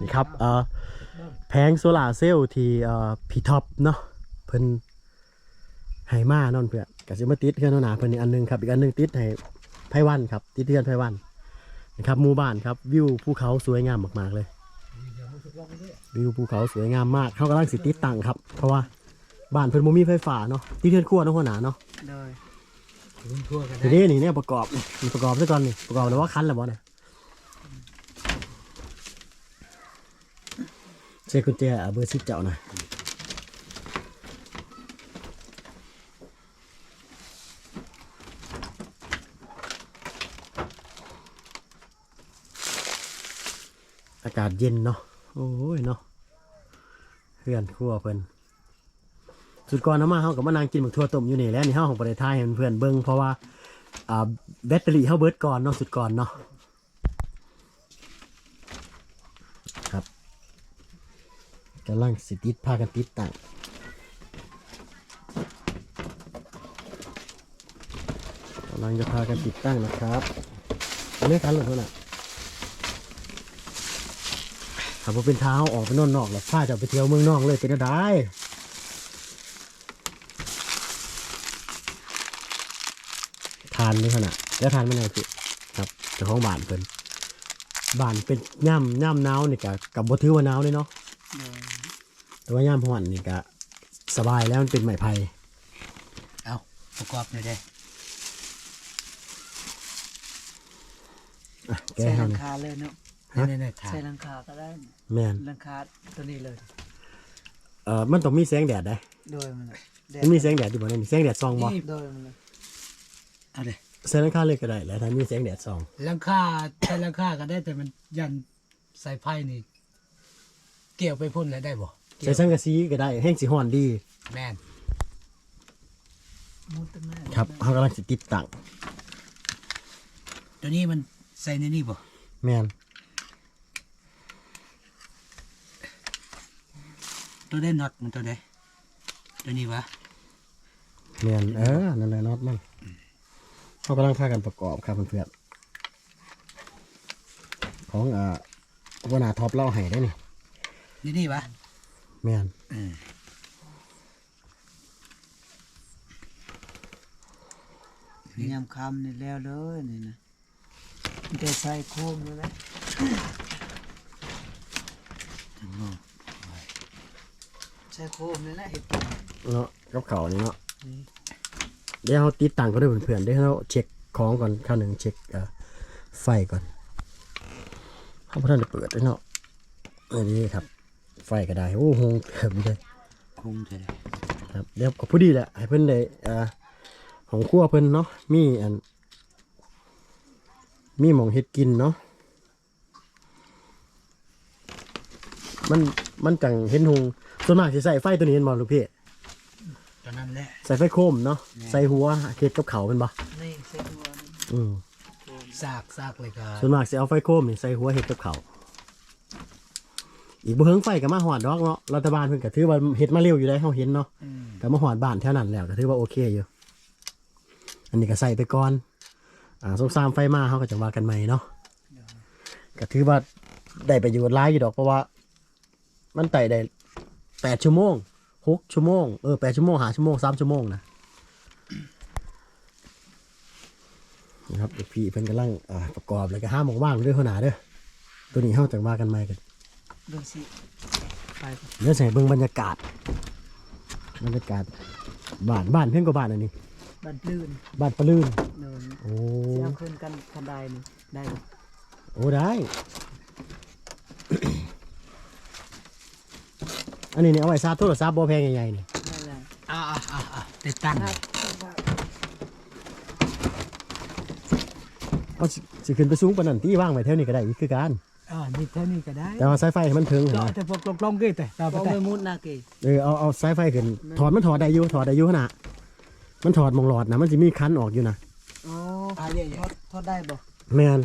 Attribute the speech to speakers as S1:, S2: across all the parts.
S1: นี่ครับเอ่อแผงโซลาร์เซลล์ที่เอ่อพี่ท็อปเนาะเพิ่นให้มาเนอนเพื่อนก็สิมาติดเพื่อนหนาเพิ่นอีกอันหนึงครับอีกอันหนึงติดให้ไพวันครับ ติดเพื่อนไพวันนะครับหมู่บ้านครับวิวภูเขาสวยงามมากๆเลยวิวภูเขาสวยงามมากเขากำลังสิติดตั้งครับ เพราะว่าบ้านเพิ่นบ่มีไฟฟ้าเนาะที่เพื่อนครัวเนาะหัวหน้าเนาะ
S2: โดย
S3: ทั่วกัน
S1: ทีนี้นี่เนี่ยประกอบนี่ประกอบซะก่อนนี่ประกอบแล้วว่าคันแล้วบ่เนี่ยเช็คกุญแจเอาเบอร์สิบเจ้าหน่อยอากาศเย็นเนาะโอ้ยเนาะเพื่อนครัวเพิ่น สุดก่อนน้ำมาเฮากับมานางกินหมึกทั่วต้มอยู่นี่แหล้วนี่เฮาของประเทศไทยเพื่อนๆเบิ่งเพราะว่าอ่าแบตเตอรี่เฮาเบิดก่อนเนาะสุดก่อนเนาะครับกำลังสิติดพากันติดตั้งกำลังจะพากันติดตั้งนะครับอันนี้กันหรือเปล่าน่ะถ้าบ่เป็นเท้าออกไปนอนนอกแล้วพาจะไปเที่ยวเมืองนอกเลยเป็นได้านนี่ขนาดแล้วทานไม่ไหนพี่ครับเจ้าของบ้านเพิ่นบ้านเป็นย่ำย่ำหนาวนี่กะกับบ่ถือว่าหนาวเลยเนาะ
S2: โดย
S1: แต่ว่าย่ำห้อนนี่กะสบายแล้วมันเป็นไม้ไผ่
S3: เอาประกอบหน่อยเด้
S1: อะแก
S2: ใส่ห
S1: เฮา
S2: ลัง
S1: นี่
S2: คาเลยเนาะ
S1: ฮะ
S3: นี่นี่ถ่าย
S2: ใส่หลังคาก็ได้
S1: แม่น
S2: หลังคาตัวนี้เลย
S1: เอ่อมันต้องมีแสงแดดได้
S2: โดยมันเลยแดด
S1: มันมีแสงแดดอยู่บ่ได้มีแสงแดดส่องบ่
S2: โดยมันเล ย
S3: เอาเลย
S1: ใส่หลังคาเลยก็ได้แหล้วถ้ามีแสงแดดส่อง
S3: หลังคาใช้หลังคาก็ได้แต่มันยันสายไฟนี่ เกี่ยวไปพ่นแล้วได้บ่เกี่
S1: ใส่
S3: ยว
S1: สังกะสีก็ได้แห้งสิฮ้อนดี
S3: แม่น
S2: มุดต้นไม้
S1: ครับเฮากำลังสิติดตั้ง
S3: ตัวนี้มันใส่ในนี่บ่
S1: แม่น
S3: ตัวได้น็อตมันตัวได้ตัวนี้วะ
S1: แม่นเออนั่นแหละน็อตมัน เฮากำลังพากันประกอบครับเพื่อนๆของอ่าหัวหน้าท็อปเล่าให้ได้นี่
S3: นี่นี่วะ
S1: แม่น
S3: อืม
S2: ยามคำนี่แล้วเลยนี่นะมันจะใส่โคมเลยนะใส่โคมเลยนะเห็ดกิน
S1: เนาะกับเขานี่เนาะ
S2: นี่
S1: เดี๋ยวเราติดตั้งก็ได้เพื่อนๆเดี๋ยวเราเช็คของก่อนข้าวหนึ่งเช็คเอ่อไฟก่อนเขาพท่านจะเปิดด้วยเนาะอันนี้ครับ ไฟก็ได้โอ้โหเกือบเลย
S3: คงจะได้
S1: ครับเดี๋ยวก็พอดีแหละให้เพิ่นได้เอ่อของครัวเพิ่นเนาะมีอัน มีหมองเฮ็ดกินเนาะมันมันจังเห็นหงส่วนมากสิใส่ไฟตัวนี้เห็นบ่ลูกพี่
S3: ตัวนั้นแหละ
S1: ใส่ไฟโคมเนาะใส่หัวเฮ็ดกับเขาวเป็นบ่
S2: นี่ใส่ตัวนี่
S1: อืม
S3: ซากซากเลยก็
S1: ส่วนมากสิเอาไฟโคมนี่ใส่หัวเฮ็ดกับเขาวอีกบ่เฮิงไฟก็มาหอดดอกเนาะรัฐบาลเพิ่นก็ถือว่าเฮ็ดมาเร็วอยู่ได้เฮาเห็นเนาะ
S2: อืม
S1: ก็มาหอดบ้านแถวนั้นแล้วก็ถือว่าโอเคอยู่ อันนี้ก็ใส่ไปก่อน อ่าสงสามไฟมาเขาก็จะว่ากันใหม่เนาะก็ถือว่าได้ประโยชน์หลายอยู่ดอกเพราะว่า มันไต่ได้แปดชั่วโมง หกชั่วโมงเออแปดชั่วโมงหาชั่วโมงสามชั่วโมงนะนะครับเด็กพี่เพิ่นกำลังอ่าประกอบแล้วก็ห้ามว่างๆด้วยขนาดเด้อตัวนี้เขาจะว่ากันใหม่กัน
S2: ดูสิไปก่อน
S1: เดี๋ยวใส่เบิ่งบรรยากาศบรรยากาศบ้านบ้านเพิ่นก็บ้านอันนี้
S2: บันลื่น
S1: บ้านปะลื่น
S2: เดิน
S1: โอ้
S2: เสียงขึ้นกันคันใดนี่ได้บ่
S1: โอ้ได้ อันนี้เนี่ยเอาไว้ซาร์จโทรศัพท์บ่แพงใหญ่ๆนี่
S2: ได้แล้ว
S3: อ่าอ่าอ่าอ่าติดตั้ง
S2: ครับ
S1: เอาสิสิขึ้นไปสูงปานนั้นที่ว่างไว้แถวนี้ก็ได้อีกคือกัน
S3: อ่านี่เท่านี้ก็ได้
S1: แต่ว่าสายไฟให้มันถึง
S3: ก็
S1: นะ
S3: แต่พวกลงๆกี่แต่เราไป
S2: บ่
S3: แต่
S2: ไม่มุดนะเก
S1: เออเอาเอาสายไฟขึ้นถอดมันถอดได้อยู่ถอดได้อยู่ขนาดมันถอดหมองหลอดนะมันสิมีคันออกอยู่นะ
S2: อ๋อ
S3: อ่าเรีย
S2: ทอดทอดได้บ่
S1: แมน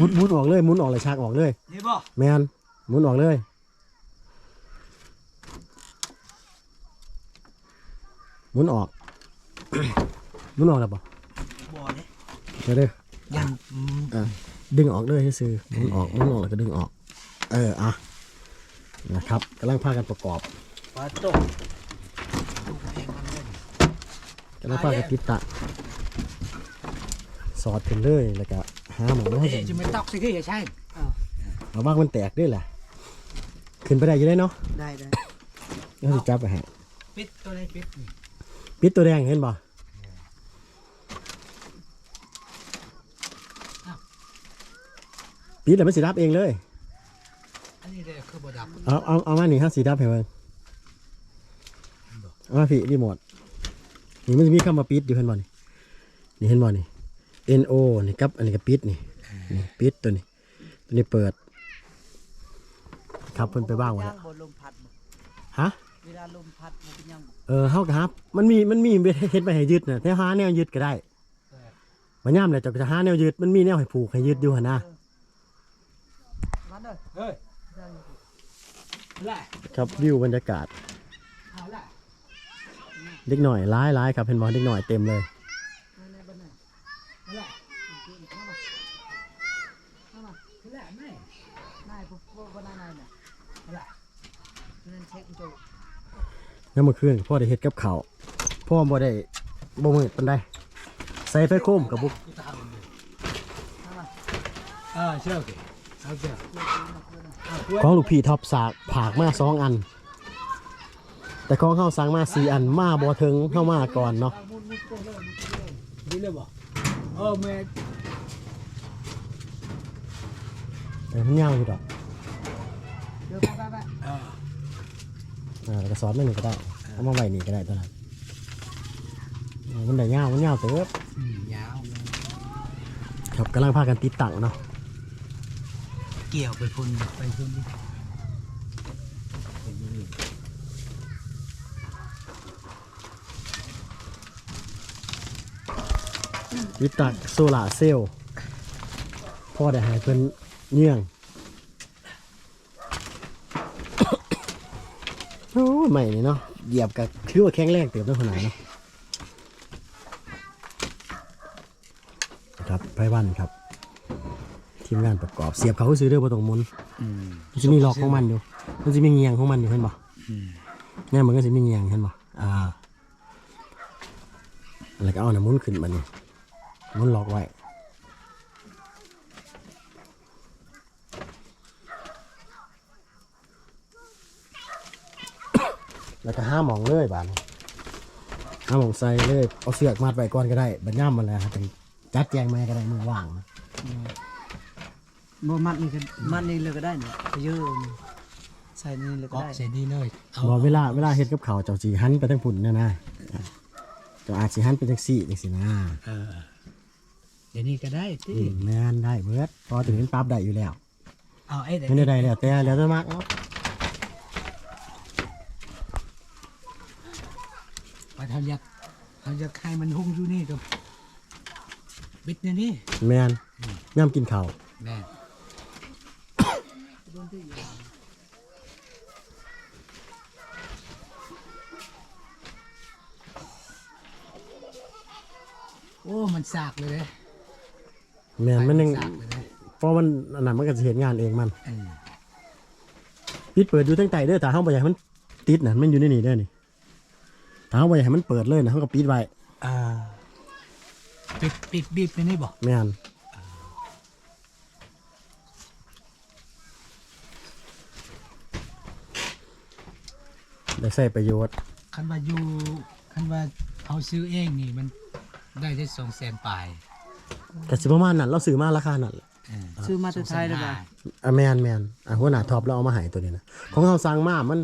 S1: มุดมุดออกเลยหมุนออกเลยฉากออกเลย
S3: นี่บ่
S1: แมนหมุนออกเลย หมุนออกหมุนออกแล้วปะ
S3: บ่เนี่ย
S1: เดี๋ยวเด้อ
S3: ยันอืม
S1: อะดึงออกเลยซื่อๆหมุนออกหมุนออกแล้วก็ดึงออก เอออะนะครับกำลังพากันประกอบ
S3: ปลาตกดูเองมันเลย
S1: กำลังพากันติดตะสอดขึ้นเลยแล้วก็หาหมองให้
S3: เอ๊ะจะไม่ตอกสิที่อย่าใช่
S1: เอาบ้างมันแตกด้วยแหละขึ้นไปได้อยังได้เนาะ
S2: ได้ได้
S1: ก็สิจับไปฮะ
S3: ปิดตัวนี้ปิดนี่
S1: ปิดตัวแดงเห็นบ่ปิดแล้วมันสีดับเองเลย
S3: อันนี้เลยคือบดับ
S1: เอาเอาเอามาหนิห้าสีดับให้เบิ่งเอามาพี่รีโมทนี่มันจะมีคำว่าปิดอยู่เห็นบ่นี่นี่เห็นบ่นี่ N O นี่กับอันนี้ก็ปิดนี่นี่ปิดตัวนี้ตัวนี้เปิด ครับเพิ่นไปบ้างหมด
S2: ย่า
S1: แล้ว
S2: งบนลมพัดบ่
S1: ฮะ
S2: เวลาลมพัดมันเป็นยังบ่
S1: เออเฮาก็ครับ มันมีมันมีเฮ็ดไปให้ยึดน่ะแต่หาแนวยึดก็ได้มันย่ามแหละเจ้าก็จะหาแนวยึดมันมีแนวให้ผูกให้ยึดอยู่หั่นนะ
S2: มันเด้อ
S3: เฮ้ย
S2: ได้อยู่
S3: ไล่
S1: ครับวิวบรรยากาศ
S3: เอาไล่
S1: เด็กหน่อยร้ายร้ายครับเห็นบ่เด็กหน่อยเต็มเลย
S2: ในบ้านไหน
S3: เอาไล่เอาไล่ไม่
S2: นายพวกพวกบ้านนายน่ะ
S3: เอาไล่
S2: นั่นเช็คโจ
S1: แล้วเมื่อคืนพ่อได้เฮ็ดกับข้าวพ่อบ่ได้บ่มืดปานใดใส่ไฟโคมกับบุก
S3: กูตามมันเลยเออเชื่อโอเคเอาเชื่อเอากล้วย
S1: ของลูกพี่ท็อปสากผากมาสองอัน แต่ของเฮาสั่งมาสี่อันมาบ่ถึงเฮามาก่อนเนาะ
S3: นี่เลยบอกเออแม่
S1: แต่มันยาวอยู่ดอก
S3: ออ
S1: อ่าแล้วก็สอนมันนี่ก็ได้เอามาไว้นี่ก็ได้ตัวนั้นเออมันได้ยาวมันยาวเติบ
S3: อืมยาว
S1: ครับกำลังพากันติดตั้งเนาะ
S3: เกี่ยวไปพุ่นไปพุ่นดิ
S1: ติดตั้งโซลาร์เซลล์พ่อได้ให้เพิ่นเนื่อง โอ้ยใหม่นี่เนาะเหยียบกับถือว่าแข็งแรงเติบด้วยขนาดเนาะครับไพวันครับ ทีมงานประกอบเสียบเขาซื้อเด้อบ่ต้องหมุน
S3: อืม
S1: มันจะมีล็อกของมันอยู่มันจะมีเงียงของมันอยู่เห็นบ่
S3: อืม
S1: เนี่ยมันก็จะมีเงียงเห็นบ่อ่าแล้วก็เอาน้ำหมุนขึ้นมานี่หมุนล็อกไว้ แล้วก็ห้าหมองเลยบานห้าหมองใส่เลยเอาเสือกมัดไว้ก่อนก็ได้บัดย่ามมันแล้วครับจังจัดแจงมาก็ได้มือว่างนะ
S2: บ่มัดนี่ก็มัดนี่เลยก็ได้เนี่ยไปเยอะนี่ใส่นี่เลยก็
S3: เกาะ
S2: ได้
S3: เสร็จดีเลยเอา
S1: บอกเวลาเวลาเฮ็ดกับเขาวเจ้าจีหันไปทางพุ่นเนี่ยนะเจ้าอาจสิหันไปทางสี่จังสินะ
S3: เออเดี๋ยวนี้ก็ได้ที่
S1: อืมแม่นได้เบิดพอถึงนั้นปรั๊บได้อยู่แล้ว
S3: เอาไอ้เด็ก
S1: ไม่ได้ได้แล้วแต่แล้วแต่มากเนาะ
S3: มาทำยักทำยักให้มันหุ้งอยู่นี่กับบิดเนี่ยนี่
S1: แม่นย่ำกินข้าว
S3: แม่โอ้มันสากเลยเลย
S1: แม่นมันยัง
S3: สากเลยเลย
S1: เพราะมันอันนั้นมันก็จะเห็นงานเองมัน
S3: เออ
S1: ปิดเปิดอยู่ทั้งใต้เด้อแต่เฮาบ่อยากให้มันติดน่ะมันอยู่ในนี่เด้อนี่ ถ้าเฮาบ่อยากให้มันเปิดเลยนะเฮาก็ปิดไว้
S3: อ่าปิดปิดบีบไปนี่บอก
S1: แม่นได้ใช้ประโยชน์
S3: คันว่าอยู่คันว่าเขาซื้อเองนี่มันได้ได้สองแสนปลาย
S1: ก็สิประมาณนั้นเราซื้อมาราคานั้น
S3: เออ
S2: ซื้อมาแต่ไทยเลยบ่
S1: อะแมนแมนอะหัวหน้าท็อปเราเอามาให้ตัวนี้นะของเขาสั่งมามัน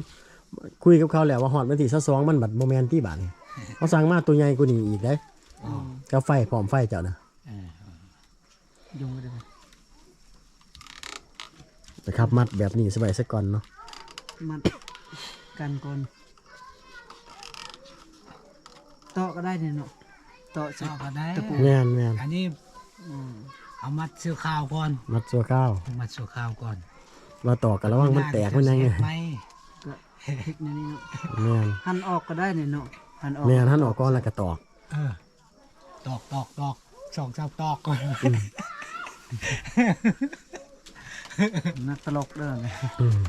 S1: คุยกับเขาแล้วว่าฮอดวันที่22มันบัดบ่แม่นที่บาทนี่เขาสั่งมาตัวใหญ่กว่านี้อีกได้กับไฟพร้อมไฟเจ้านะ
S3: เออ
S2: ยุงก็ได้บ่
S1: นะครับมัดแบบนี้สบายซะก่อนเนาะ
S2: มัดกันก่อนต่อก็ได้เนี่ยเนาะต่อใส่
S3: เจ้าก็ได้
S2: ตะปู
S1: แม่นแม่น
S3: อันนี้
S2: อืม
S3: เอามัดเสื้อข้าวก่อน
S1: มัดตัวข้าว
S3: มัดเสื้อข้าวก่อน
S1: มาต่อกันระวังมันแตกมันยังไง
S3: ไม่
S2: ก็พลิก นี่นี่เนาะ
S1: แม่น
S2: หันออกก็ได้เนี่ยเนาะหันออก
S1: แม่นท่านออกก่อนแล้วก็ตอก
S3: เออตอกตอกตอกสองสามตอกก่อน
S2: นักตลกเด้อเลย
S1: อืม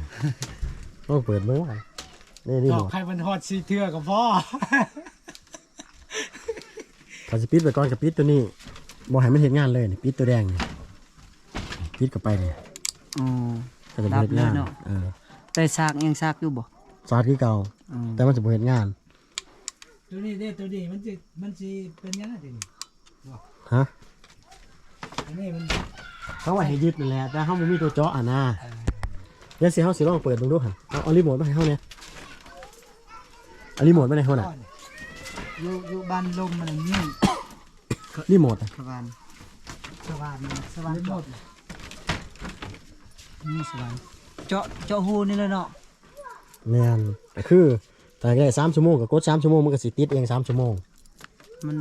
S1: ต้องเปิดเมื่อไหร่นี่รี
S3: ต
S1: โม
S3: อก
S1: ท
S3: ให้มันฮอดซีเทือกับพ่อ
S1: เขาจะปิดไปก่อนกับปิดตัวนี้บ่ให้มันเห็นงานเลยนี่ปิดตัวแดงนี่ปิดเข้าไปนี่
S2: อ๋อ
S1: ก็จะบ่เห็นงาน
S2: ดับเลยเนาะ
S1: เออ
S2: แต่ซากยังซากอยู่บ่
S1: ซาดคือเก่า
S2: อืม
S1: แต่มันจะบ่เห็นงาน
S3: ตัวนี้เด้ตัวนี้มันสิมันสิเป็นยังไงตัวนี้
S1: ฮะ
S3: อันนี้มัน
S1: เขาว่าให้ยึดนั่นแหละ แต่เฮาบ่มีตัวเจาะอะนะเดี๋ยวสิเฮาสิลองเปิดเบิ่งดูหั่นเอาเอารีโมทมาให้เฮาเนี่ยเอารีโมทมาให้เฮาน่ะ
S2: อยู่อยู่บ้านลมมันนี่
S1: รีโมทอะ
S2: สวรรค์สวรรค์สวรรค์เจาะนี่สวรรค์เจาะเจาะหูนี่เลยเนาะ
S1: แม่นก็คือถ้าได้3ชั่วโมงก็กด3ชั่วโมงมันก็สิติดเอง3ชั่วโมง
S2: มัน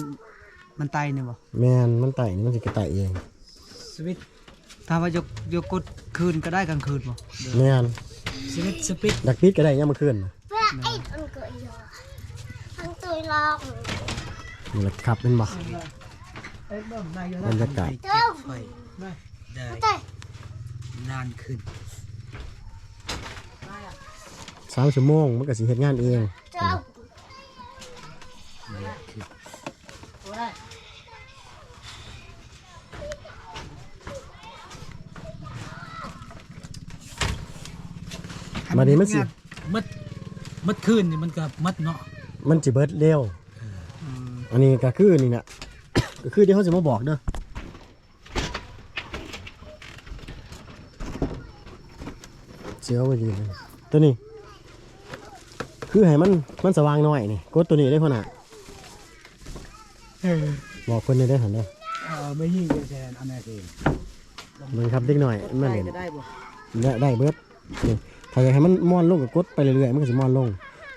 S2: มันไตนี่บ่
S1: แม่นมันไต่นี่มันสิกระไต่เอง
S3: สวิตช์
S2: ถ้าว่ายกยกกดคืนก็ได้กลางคืนบ่
S1: แม่น
S3: สวิตช์สปิด
S1: ดักปิดก็ได้ยามมื้อคืนน่ะ
S4: Và ít ăn cười rồi Ăn tôi lo
S1: นี่แหละครับเป็นบ่
S2: เอ้ยเบิ่งได้อยู่
S1: บรรยากาศ
S2: เก็บไฟได้
S4: Đây
S2: นานขึ้น
S1: สามชั่วโมงมันก็สิเฮ็ดงานเอง
S4: Cho ông
S1: มานี้มันสิ
S3: มัดมัดคืนนี่มันก็มัดเนาะ
S1: มันสิเบิดเร็วอันนี้ก็คือนี่นะก็คือเดี๋ยวเขาจะมาบอกเด้อเสียวไปยืนเลยตัวนี้ คือให้มันมันสว่างหน่อยนี่กดตัวนี้ได้คนน่ะ
S3: เออ
S1: บอกคนนี้ได้หันเด้อ
S3: เออไม่ยิ่งแทนอันนั้นเอง
S1: มึงครับเด็กหน่อยมัน
S2: ได้
S1: เล่น
S2: ก็ได้บ่
S1: ได้ได้เบิดนี่ถ้าอยากให้มันม่อนลงก็กดไปเรื่อยๆมันก็สิม่อนลง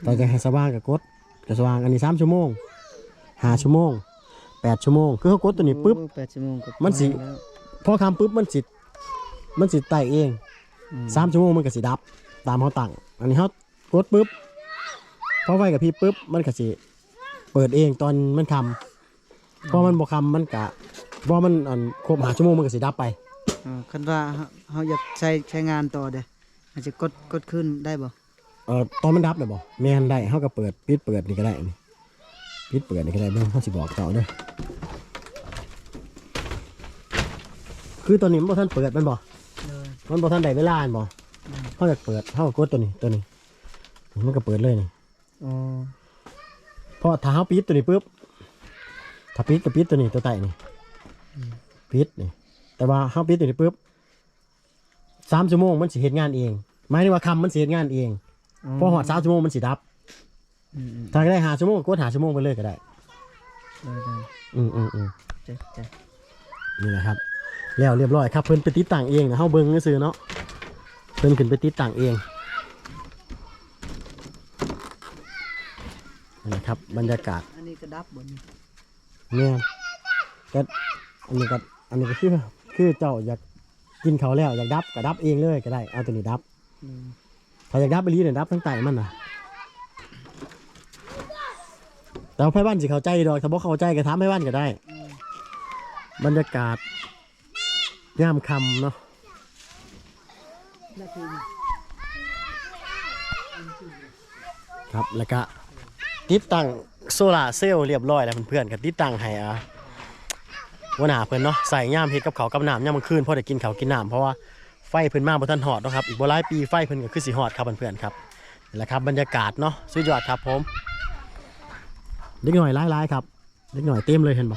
S1: แต่อยากให้สว่างก็กดก็สว่างอันนี้สามชั่วโมงห้าชั่วโมงแปดชั่วโมงคือเขากดตัวนี้ปุ๊บ
S2: โอ้แปดชั่วโมงก็
S1: มันสิ
S2: พอแล้ว
S1: พอคำปุ๊บมันสิมันสิไต่เอง
S2: อืม
S1: สามชั่วโมงมันก็สิดับ ตามเขาตั้งอันนี้เขากดปุ๊บ พอไฟกับพี่ปุ๊บมันก็สิเปิดเองตอนมันคำพอมันบ่คำมันกะพอมันอันครบหาชั่วโมงมันก็สิดับไป
S2: อ่าคันว่าเฮาเฮาอยากใช้ใช้งานต่อเด้อาจจะกดกดขึ้นได้บ่
S1: เอ่อตอนมันดับเลยบ่แม่นได้เขาก็เปิดปิดเปิดนี่ก็ได้นี่ปิดเปิดนี่ก็ได้เบิ่งเขาสิบอกต่อเด้อคือตอนนี้มันบ่ทันเปิดมันบ่
S2: เลย
S1: มันบ่ทันได้เวลาอันบ่เขาจะเปิดเขาก็กดตัวนี้ตัวนี้มันก็เปิดเลยนี่
S2: อ๋อ
S1: พอถ้าเขาปิดตัวนี้ปุ๊บถ้าปิดก็ปิดตัวนี้ตัวใต้นี่ปิดนี่แต่ว่าเขาปิดตัวนี้ปุ๊บสามชั่วโมงมันสิเฮ็ดงานเองหมายถึงว่าคำมันสิเฮ็ดงานเองพอหอดสามชั่วโมงมันสิดับ
S2: อืมอืม
S1: ถ้าได้หาชั่วโมงก็กดหาชั่วโมงไปเลยก็ได้
S2: ได้ได้
S1: อืมอืมอืม
S2: เจ๊เจ๊
S1: นี่แหละครับ แล้วเรียบร้อยครับเพิ่นไปติดตั้งเองนะเฮาเบิ่งซื่อๆเนาะเพิ่นขึ้นไปติดตั้งเอง นี่แหละครับ บรรยากาศ
S2: อันนี้ก็ดับบน
S1: เนี่ยก็อันนี้ก็อันนี้ก็คือคือเจ้าอยากกินเขาวแล้วอยากดับก็ดับเองเลยก็ได้เอาตัวนี้ดับ
S2: อืม
S1: ถ้าอยากดับไปรีเนี่ยดับทั้งไตมันนะแต่ว่าไพ่บ้านสิเข้าใจดอกถ้าบ่เข้าใจก็ถามไพ่บ้านก็ได้ บรรยากาศยามค่ำเนาะครับแล้วก็ ติดตั้งโซลาเซลล์เรียบร้อยแล้วเพื่อนๆกับติดตั้งให้อะหัวหน้าเพื่อนเนาะใส่ย่ามเฮ็ดกับเขากับน้ำย่ามมันคืนพอได้กินเขากินน้ำเพราะว่าไฟเพื่อนมาบนท่านหอดนะครับอีกบ่หลายปีไฟเพื่อนก็คือสีหอดครับเพื่อนๆครับนี่แหละครับบรรยากาศเนาะสุดยอดครับผมเล็กหน่อยไล่ๆครับเล็กหน่อยเต็มเลยเห็นไหม